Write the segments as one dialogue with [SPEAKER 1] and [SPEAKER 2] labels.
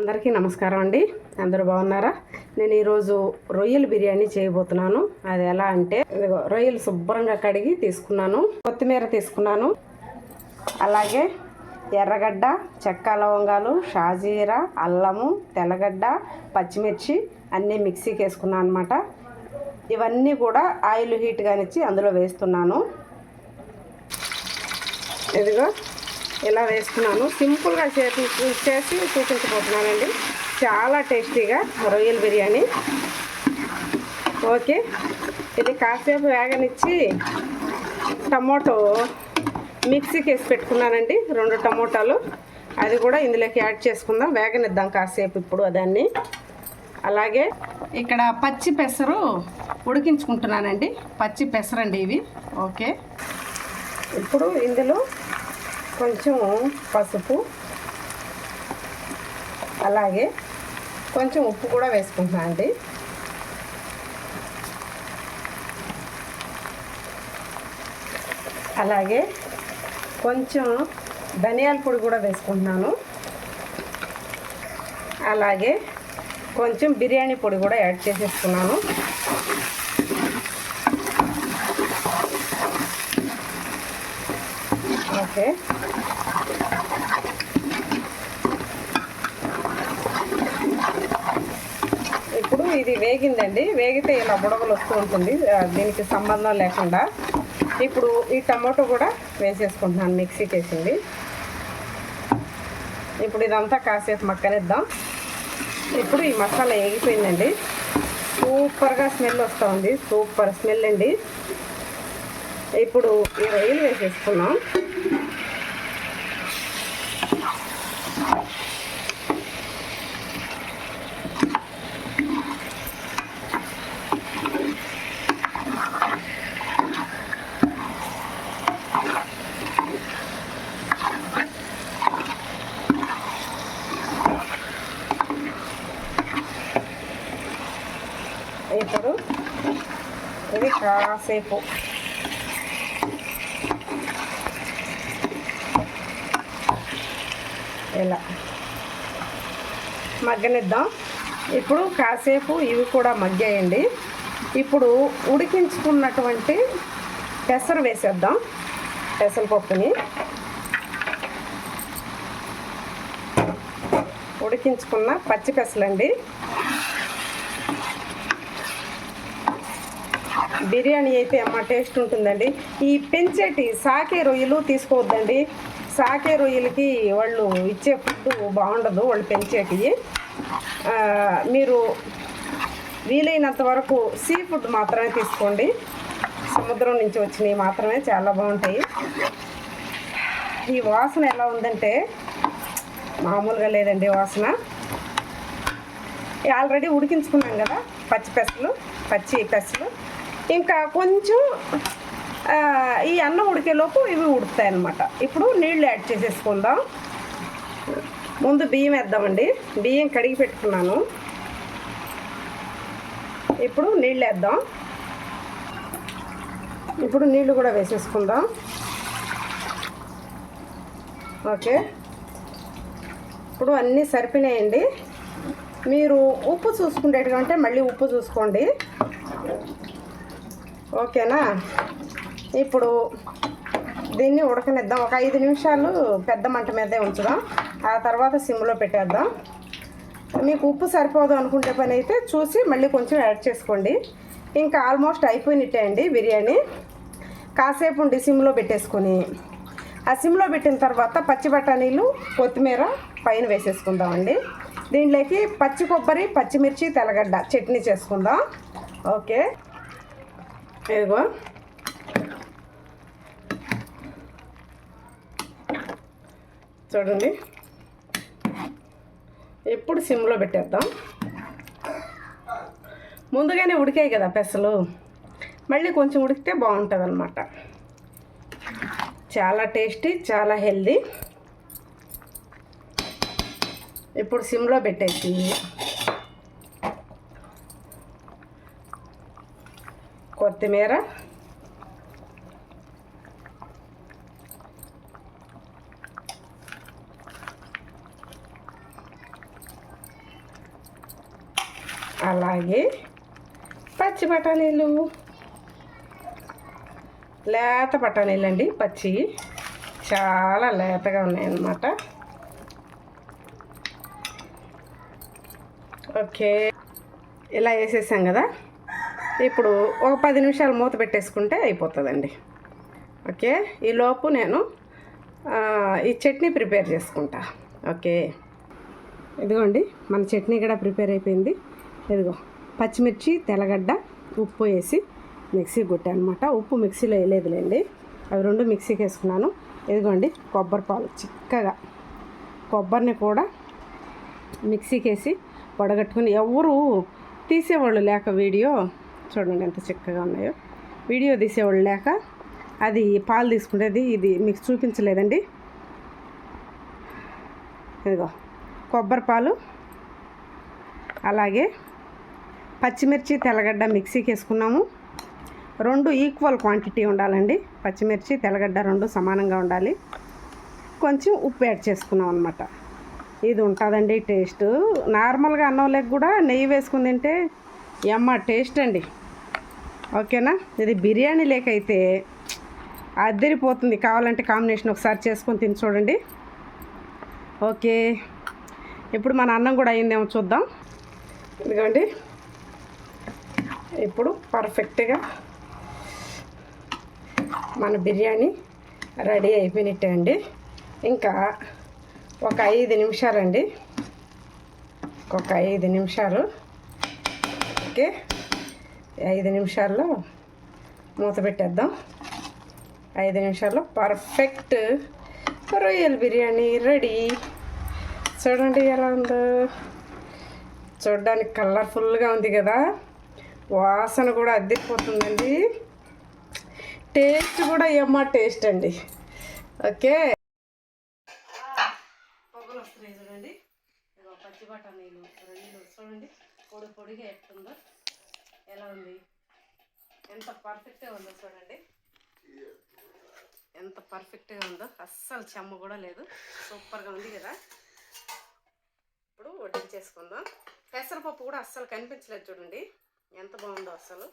[SPEAKER 1] అందరికీ నమస్కారం అండి. అందరూ బాగున్నారా? నేను ఈరోజు రొయ్యల బిర్యానీ చేయబోతున్నాను. అది ఎలా అంటే ఇదిగో రొయ్యలు శుభ్రంగా కడిగి తీసుకున్నాను. కొత్తిమీర తీసుకున్నాను. అలాగే ఎర్రగడ్డ చెక్క లవంగాలు షాజీరా అల్లము తెల్లగడ్డ పచ్చిమిర్చి అన్నీ మిక్సీకి వేసుకున్నాను అనమాట ఇవన్నీ కూడా ఆయిల్ హీట్ కానిచ్చి అందులో వేస్తున్నాను. ఇదిగో ఇలా వేస్తున్నాను సింపుల్గా చేసి చేసి చూపించబోతున్నానండి. చాలా టేస్టీగా రొయ్యల బిర్యానీ. ఓకే. ఇది కాసేపు వేగనిచ్చి టమోటో మిక్సీకి వేసి పెట్టుకున్నానండి. రెండు టమోటాలు. అది కూడా ఇందులోకి యాడ్ చేసుకుందాం. వేగనిద్దాం కాసేపు ఇప్పుడు దాన్ని. అలాగే ఇక్కడ పచ్చి పెసరు ఉడికించుకుంటున్నానండి. పచ్చి పెసరండి ఇవి. ఓకే. ఇప్పుడు ఇందులో కొంచెం పసుపు అలాగే కొంచెం ఉప్పు కూడా వేసుకుంటున్నా అండి. అలాగే కొంచెం ధనియాల పొడి కూడా వేసుకుంటున్నాను. అలాగే కొంచెం బిర్యానీ పొడి కూడా యాడ్ చేసేసుకున్నాను. ఓకే ఇప్పుడు ఇది వేగిందండి. వేగితే ఇలా బుడగలు వస్తూ ఉంటుంది. దీనికి సంబంధం లేకుండా. ఇప్పుడు ఈ టమాటో కూడా వేసేసుకుంటున్నాను మిక్సీకి వేసింది ఇప్పుడు ఇదంతా కాసేపు మక్కనిద్దాం ఇప్పుడు ఈ మసాలా వేగిపోయిందండి. సూపర్గా స్మెల్ వస్తూ ఉంది. సూపర్ స్మెల్ అండి. ఇప్పుడు ఈ రొయ్యలు వేసేసుకున్నాం ఇప్పుడు ఇది కాసేపు ఇలా. మగ్గనిద్దాం. ఇప్పుడు కాసేపు ఇవి కూడా మగ్గాయండి. ఇప్పుడు ఉడికించుకున్నటువంటి పెసరు వేసేద్దాం. పెసరపప్పుని ఉడికించుకున్న పచ్చి పెసలండి. బిర్యానీ అయితే అమ్మ టేస్ట్ ఉంటుందండి. ఈ పెంచేటి సాకే రొయ్యలు తీసుకోవద్దండి. సాకే రొయ్యలకి వాళ్ళు ఇచ్చే ఫుడ్ బాగుండదు వాళ్ళు పెంచేటివి మీరు వీలైనంత వరకు సీ ఫుడ్ మాత్రమే తీసుకోండి. సముద్రం నుంచి వచ్చినవి మాత్రమే చాలా బాగుంటాయి. ఈ వాసన ఎలా ఉందంటే మామూలుగా లేదండి వాసన. ఆల్రెడీ ఉడికించుకున్నాం కదా పచ్చి పెసలు పచ్చి పెసలు. ఇంకా కొంచెం ఈ అన్నం ఉడికేలోపు ఇవి ఉడుకుతాయి అన్నమాట ఇప్పుడు నీళ్ళు యాడ్ చేసేసుకుందాం. ముందు బియ్యం వేద్దామండి. బియ్యం కడిగి పెట్టుకున్నాను. ఇప్పుడు నీళ్ళు వేద్దాం. ఇప్పుడు నీళ్ళు కూడా వేసేసుకుందాం. ఓకే. ఇప్పుడు అన్నీ సరిపోయినాయండి. మీరు ఉప్పు చూసుకునేట్టుగా ఉంటే మళ్ళీ ఉప్పు చూసుకోండి. ఓకేనా? ఇప్పుడు దీన్ని ఉడకనిద్దాం. ఒక ఐదు నిమిషాలు పెద్ద మంట మీదే ఉంచుదాం. ఆ తర్వాత సిమ్లో పెట్టేద్దాం. మీకు ఉప్పు సరిపోదు అనుకుంటే పని అయితే చూసి మళ్ళీ కొంచెం యాడ్ చేసుకోండి. ఇంకా ఆల్మోస్ట్ అయిపోయినట్టే అండి బిర్యానీ. కాసేపు ఉండి సిమ్లో పెట్టేసుకొని ఆ సిమ్లో పెట్టిన తర్వాత పచ్చి బఠానీలు కొత్తిమీర పైన వేసేసుకుందామండి. దీంట్లోకి పచ్చి కొబ్బరి పచ్చిమిర్చి తెల్లగడ్డ చట్నీ చేసుకుందాం. ఓకే. ఇదిగో చూడండి. ఎప్పుడు సిమ్లో పెట్టేద్దాం? ముందుగానే ఉడికాయి కదా పెసలు. మళ్ళీ కొంచెం ఉడికితే బాగుంటుంది అనమాట చాలా టేస్టీ చాలా హెల్దీ. ఇప్పుడు సిమ్లో పెట్టేసి కొత్తిమీర. అలాగే పచ్చి బఠానీలు. లేత బఠానీలు అండి పచ్చి. చాలా లేతగా ఉన్నాయన్నమాట. ఓకే. ఇలా వేసేసాం కదా. ఇప్పుడు ఒక పది నిమిషాలు మూత పెట్టేసుకుంటే అయిపోతుందండి. ఓకే? ఈలోపు నేను ఈ చట్నీ ప్రిపేర్ చేసుకుంటా. ఓకే? ఇదిగోండి మన చట్నీ కూడా ప్రిపేర్ అయిపోయింది. ఇదిగో పచ్చిమిర్చి తెల్లగడ్డ ఉప్పు వేసి మిక్సీ కొట్టానమాట. ఉప్పు మిక్సీలో వేయలేదులేండి. అవి రెండు మిక్సీకి వేసుకున్నాను. ఇదిగోండి కొబ్బరి పాలు చిక్కగా కొబ్బరిని కూడా మిక్సీకి వేసి వడగట్టుకుని ఎవరు తీసేవాళ్ళు లేక వీడియో చూడండి ఎంత చిక్కగా ఉన్నాయో. వీడియో తీసేవాళ్ళు లేక అది పాలు తీసుకునేది ఇది మీకు చూపించలేదండి. ఇదిగో కొబ్బరి పాలు అలాగే పచ్చిమిర్చి తెల్లగడ్డ మిక్సీకి వేసుకున్నాము. రెండు ఈక్వల్ క్వాంటిటీ ఉండాలండి. పచ్చిమిర్చి తెల్లగడ్డ రెండు సమానంగా ఉండాలి. కొంచెం ఉప్పు యాడ్ చేసుకున్నాం అనమాట ఇది ఉంటుందండి టేస్ట్. నార్మల్గా అన్నం లేక కూడా నెయ్యి వేసుకుని తింటే ఎమ్మ టేస్ట్ అండి. ఓకేనా? ఇది బిర్యానీ లేక అయితే అద్దరిపోతుంది. కావాలంటే కాంబినేషన్ ఒకసారి చేసుకొని తిని చూడండి. ఓకే. ఇప్పుడు మన అన్నం కూడా అయిందేమో చూద్దాం. ఇదిగోండి. ఇప్పుడు పర్ఫెక్ట్గా మన బిర్యానీ రెడీ అయిపోయినట్టే అండి. ఇంకా ఒక ఐదు నిమిషాలండి. ఒక ఐదు నిమిషాలు. ఓకే. ఐదు నిమిషాల్లో మూత పెట్టేద్దాం. ఐదు నిమిషాల్లో పర్ఫెక్ట్ రొయ్యల బిర్యానీ రెడీ. చూడండి ఎలా ఉందో. చూడడానికి కలర్ఫుల్గా ఉంది కదా. వాసన కూడా అద్దెపోతుందండి టేస్ట్ కూడా ఏమో టేస్ట్ అండి. ఓకే. పొగలు వస్తున్నాయి చూడండి. పచ్చి బఠానీలు రెండు చూడండి. పొడి పొడిగా ఎట్టుందో. ఎలా ఉంది? ఎంత పర్ఫెక్ట్గా ఉందో చూడండి. ఎంత పర్ఫెక్ట్గా ఉందో. అస్సలు చెమ్మ కూడా లేదు. సూపర్గా ఉంది కదా. ఇప్పుడు వడ్డించేసుకుందాం. పెసరపప్పు కూడా అస్సలు కనిపించలేదు చూడండి. ఎంత బాగుందో అస్సలు.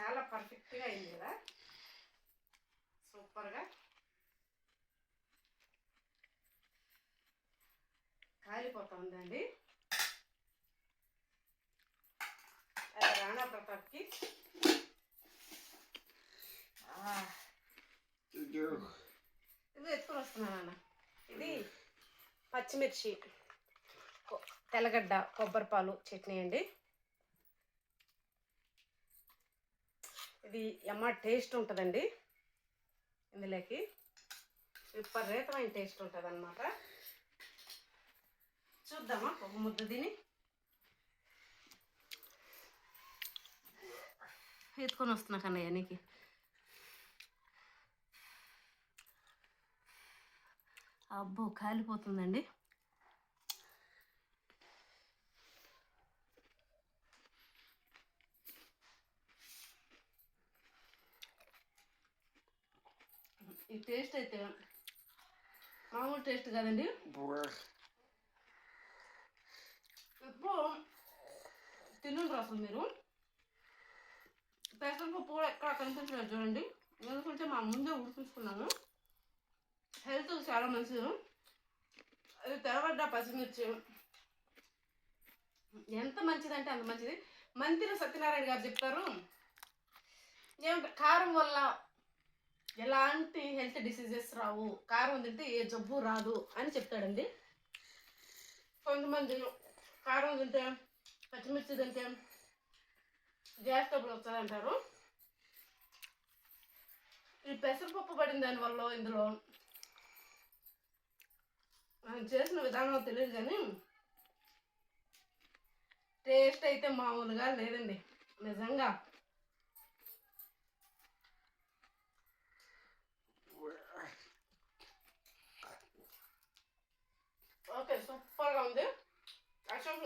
[SPEAKER 1] చాలా పర్ఫెక్ట్గా అయింది కదా? సూపర్గా కాలిపోతా ఉందండి. అది రాణా ప్రతాప్కి. ఇది ఎత్తుకొని వస్తున్నాను ఇది పచ్చిమిర్చి తెల్లగడ్డ కొబ్బరి పాలు చట్నీ అండి. ఇది ఎమ్మ టేస్ట్ ఉంటుందండి. ఇందులోకి విపరీతమైన టేస్ట్ ఉంటుంది అనమాట చూద్దామా ఒక ముద్ద తిని ఎత్తుకొని వస్తున్నా కన్నయ్య నీకు. అబ్బో కాలిపోతుందండి. ఈ టేస్ట్ అయితే మామూలు టేస్ట్ కాదండి. ఇప్పుడు తినుండ్రు అసలు మీరు. పెసరపప్పు కూడా ఎక్కడ కనిపించలేదు చూడండి. ఎందుకంటే మా ముందే ఉడిపించుకున్నాము హెల్త్ చాలా మంచిది. అది తెరవడ్డ పచ్చిమిర్చి. ఎంత మంచిదంటే అంత మంచిది. మంతిన సత్యనారాయణ గారు చెప్తారు. ఏమంటే కారం వల్ల ఎలాంటి హెల్త్ డిసీజెస్ రావు కారం తింటే ఏ జబ్బు రాదు అని చెప్తాడండి. కొంతమంది కారం తింటే పచ్చిమిర్చి తింటే గ్యాస్ డబ్బులు వస్తుంది అంటారు ఈ పెసరపప్పు పడిన దానివల్ల ఇందులో మనం చేసిన విధానం తెలియదు కానీ టేస్ట్ అయితే మామూలుగా లేదండి. నిజంగా ఓకే సూపర్గా ఉంది యాక్చువల్